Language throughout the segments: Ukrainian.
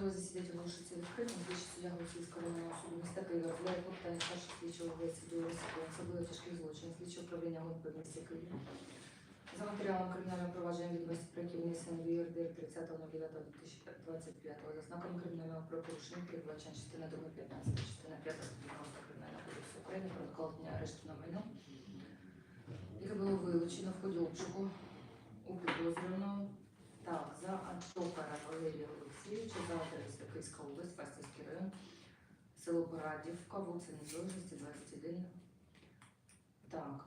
Судове засідання оголошується відкритим. Слідчий суддя Голосівського районного суду міста Києва розглядає клопотання старшого слідчого до розслідування особливо тяжких злочинів слідчого управління ГУНП в місті Києві. За матеріалом кримінального провадження відомості про які внесені в ЄРДР 30.09.2025 за знаком кримінального правопорушення передбачення частина 2 15 частина 5 статті Кримінального кодексу України про накладення арешту на майно, яке було вилучено в ході обшуку у підозрюваного. Так, за Антокара Валерія Олексійовича, за адресою Київська область, Фастівський район, село Порадівка, вулиця Незалежності, 21. Так.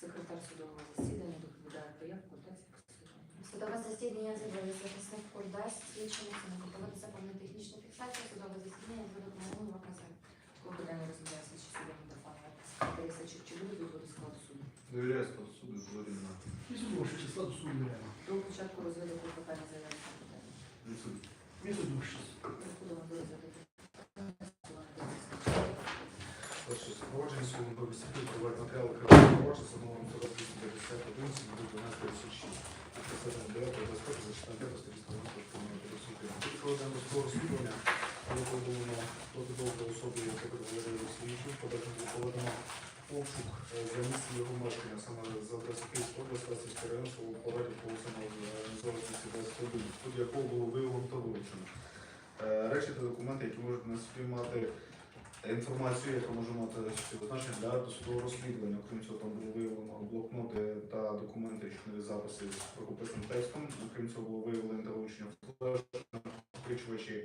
Секретар судового засідання доповідає заявку, так? Судове засідання з'явилися захисник дасть слідчому. Проводиться повнотехнічна фіксація судового засідання за допомогою ВКЗ. Клопотання розглядає слідчий суддя Митрофанова. Секретарі Сачик, чи буде відводу складу суду? Довіряю складу суду. Місто числа до суду беремо. До початку розгляду клопотання заяви клопотання. Відсутні. Місто Довше. Розходимо до розгляду клопотання. Перше, запровадження судом по високі проводить матеріали кримінального провадження за номером 4251, 1236. Посадимо 9 безпеки за 4 статті 190 Кримінального кодексу України. Тут проведено судове розслідування, було повідомлено про підозру особи, яка Валерію Олексійовичу, подальшому було проведено обшук е, за місцем його мешкання, саме з адреси Васильський район, по вулицям Незалежності 21, в ході якого було виявлено та вилучено. Речі та документи, які можуть на собі мати інформацію, яка може мати значення для досудового розслідування. Окрім цього, там було виявлено блокноти та документи, що не записи з рукописним текстом. Окрім цього, було виявлено та вилучення накопичувачі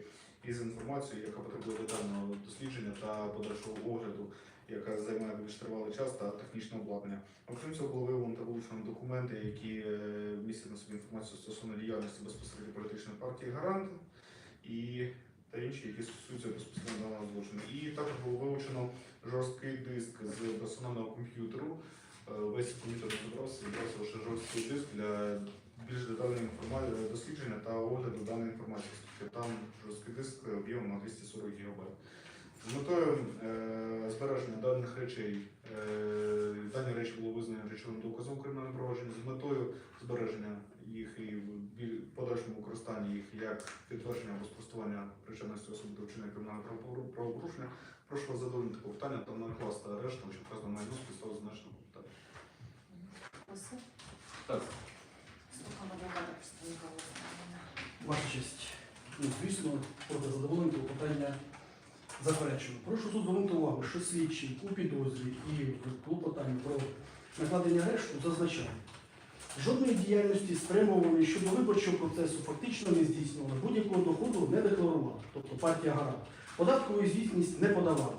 із інформацією, яка потребує детального дослідження та подальшого огляду, яка займає більш тривалий час та технічне обладнання. Окрім цього, було виявлено та вилучено документи, які е, містять на собі інформацію стосовно діяльності безпосередньо політичної партії Гарант і та інші, які стосуються безпосередньо даного злочину. І також було вилучено жорсткий диск з персонального комп'ютеру. Е, Весь комп'ютер не забрався, зібрався лише жорсткий диск для більш детальної інформації, дослідження та огляду даної інформації. Там жорсткий диск об'ємом на 240 ГБ. З метою е, збереження даних речей, е, дані речі було визнані речовим доказом у кримінальному провадженні з метою збереження їх і в подальшому використанні їх як підтвердження або спростування причетності особи до вчинення кримінального правопорушення. Прошу вас задовольнити питання та накласти арешт, тому що вказано майно з підстав зазначеного питання. Так. Ваша честь. Ну, звісно, проти задоволення клопотання заперечую. Прошу суд звернути увагу, що слідчий у підозрі і в клопотанні про накладення арешту зазначає. Жодної діяльності спрямованої щодо виборчого процесу фактично не здійснювала, будь-якого доходу не декларувала, тобто партія Гарант. Податкову звітність не подавала.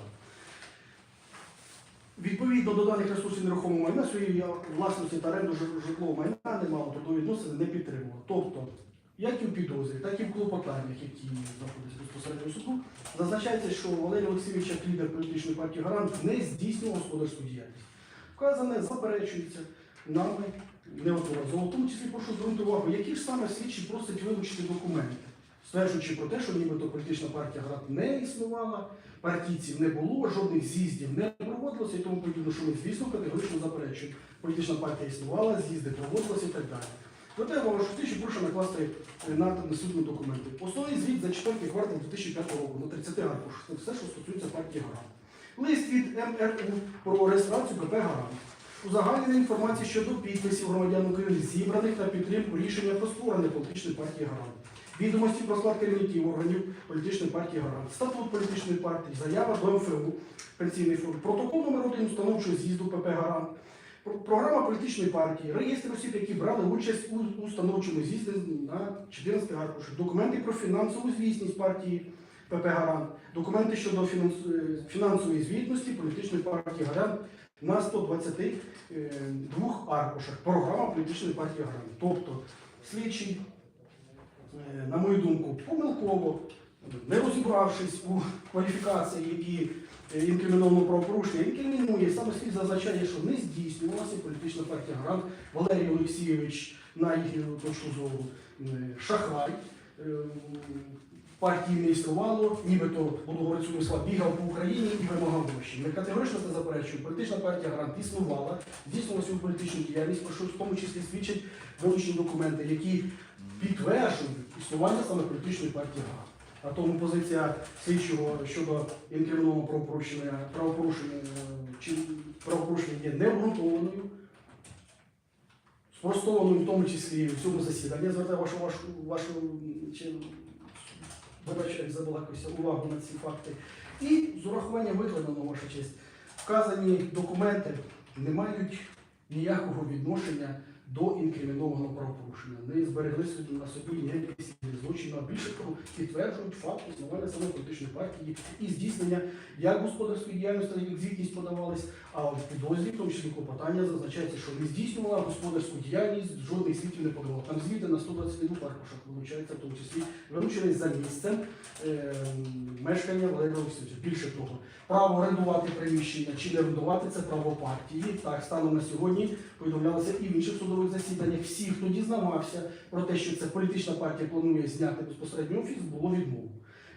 Відповідно до даних ресурсів нерухомого майна своєї власності та оренду житлового майна не мало, трудові відносини не підтримувала. Тобто, як і в підозрі, так і в клопотаннях, які знаходяться безпосередньо суду, зазначається, що Валерій Олексійович, як лідер політичної партії Гарант, не здійснював господарську діяльність. Вказане заперечується нами неодноразово. В тому числі прошу звернути увагу, які ж саме слідчі просять вилучити документи, стверджуючи про те, що нібито політична партія Гарант не існувала, партійців не було, жодних з'їздів не проводилося, і тому подібне, що ми, звісно, категорично заперечуємо. Політична партія існувала, з'їзди проводилися і так далі. Проте тисячі прошу накласти е, на несутні документи. Основний звіт за четвертий квартал 2005 року на 30 аркушах. Це все, що стосується партії Гарант. Лист від МРУ про реєстрацію ПП Гарант. Узагальнена інформація щодо підписів громадян України, зібраних на підтримку рішення про створення політичної партії Гарант. Відомості про склад керівників органів політичної партії Гарант, статут політичної партії, заява до МФУ, пенсійний фонд, протокол номер 1 установчого з'їзду ПП Гарант, програма політичної партії, реєстр осіб, які брали участь у установчому з'їзді на 14 аркушах, документи про фінансову звісність партії ПП Гарант, документи щодо е, фінансової звітності політичної партії Гарант на 122 аркушах. Програма політичної партії Гарант. Тобто слідчий, е, на мою думку, помилково, не розібравшись у кваліфікації і е, інкримінованого правопорушення, інкримінує, саме слід зазначає, що не здійснювалася політична партія Гарант. Валерій Олексійович, на їхню точку зору, е, шахрай. Е, Партії не існувало, нібито, свої слова, бігав по Україні і вимагав гроші. Ми категорично це заперечуємо. Політична партія Гарант існувала, здійснювала свою політичну діяльність, про що в тому числі свідчать вилучені документи, які підтверджують існування саме політичної партії ГА. А тому позиція слідчого щодо інкримінованого правопорушення, правопорушення, е, чи правопорушення є необґрунтованою, спростованою в тому числі в цьому засіданні. Я звертаю вашу, вашу, вашу чи, вибачаю, забалакався увагу на ці факти. І з урахуванням викладеного, ваша честь, вказані документи не мають ніякого відношення до інкримінованого правопорушення. Не зберегли собі на собі сліди злочину, а більше того, підтверджують факт існування саме політичної партії і здійснення як господарської діяльності, як звітність подавались, а в підозрі, в тому числі клопотання, зазначається, що не здійснювала господарську діяльність, жодних звітів не подавала. Там звіти на 121 аркушах вилучається, в тому числі вилучений за місцем е, мешкання Валерія Олексійовича. Більше того, право орендувати приміщення чи не орендувати це право партії. Так, станом на сьогодні повідомлялося і в інших судових засіданнях. Всі, хто дізнавався про те, що це політична партія планує зняти безпосередньо офіс, було відмову.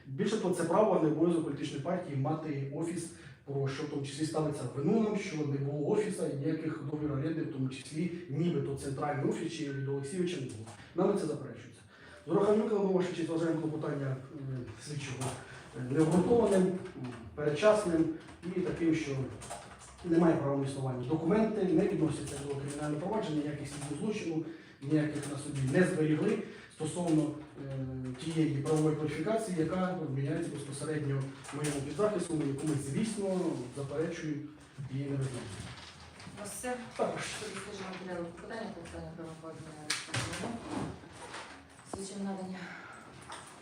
Більше того, це право, не обов'язок політичної партії мати офіс, про що в тому числі ставиться вину нам, що не було офіса і ніяких договорів оренди, в тому числі нібито центральний офіс чи від Олексійовича не було. Нами це заперечується. Викладу ваша честь вважаємо клопотання е, слідчого е, необґрунтованим, передчасним і таким, що немає права на існування. Документи не відносяться до кримінального провадження, ніяких слідів злочину, ніяких на собі не зберігли стосовно е, тієї правової кваліфікації, яка вміняється безпосередньо моєму підзахису, яку ми, звісно, заперечую і не визнаємо. Все? Також матеріалу. Слідчим надання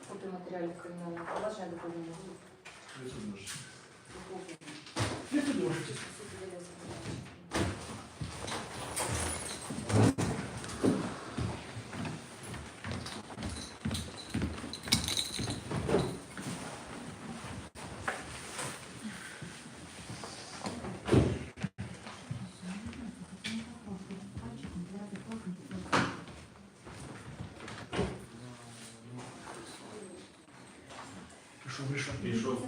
копії матеріалів кримінального провадження до повинні бути. я тоді ваша честь. Суд видається. Що вийшло? Пішов.